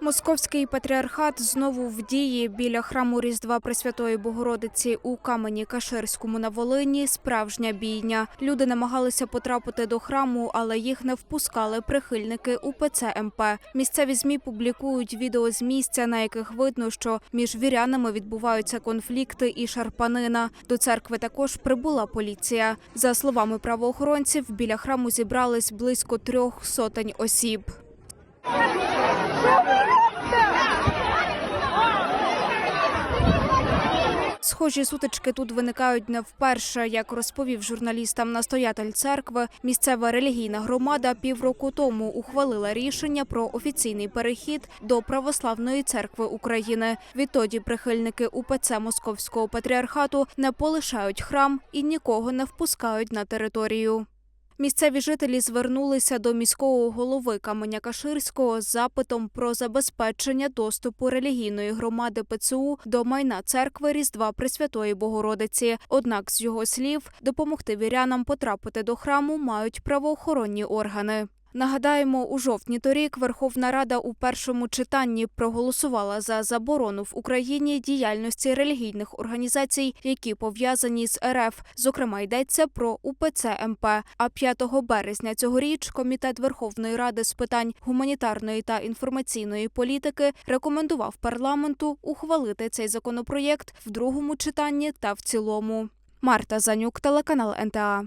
Московський патріархат знову в дії біля храму Різдва Пресвятої Богородиці у камені Каширському на Волині. Справжня бійня. Люди намагалися потрапити до храму, але їх не впускали прихильники УПЦ МП. Місцеві змі публікують відео з місця, на яких видно, що між вірянами відбуваються конфлікти і шарпанина. До церкви також прибула поліція. За словами правоохоронців, біля храму зібрались близько трьох сотень осіб. Схожі сутички тут виникають не вперше. Як розповів журналістам настоятель церкви, місцева релігійна громада півроку тому ухвалила рішення про офіційний перехід до православної церкви України. Відтоді прихильники УПЦ Московського патріархату не полишають храм і нікого не впускають на територію. Місцеві жителі звернулися до міського голови Каменя Каширського з запитом про забезпечення доступу релігійної громади ПЦУ до майна церкви Різдва Пресвятої Богородиці. Однак, з його слів, допомогти вірянам потрапити до храму мають правоохоронні органи. Нагадаємо, у жовтні торік Верховна Рада у першому читанні проголосувала за заборону в Україні діяльності релігійних організацій, які пов'язані з РФ. Зокрема, йдеться про УПЦ МП. А 5 березня цьогоріч Комітет Верховної Ради з питань гуманітарної та інформаційної політики рекомендував парламенту ухвалити цей законопроєкт в другому читанні та в цілому. Марта Занюк, телеканал НТА.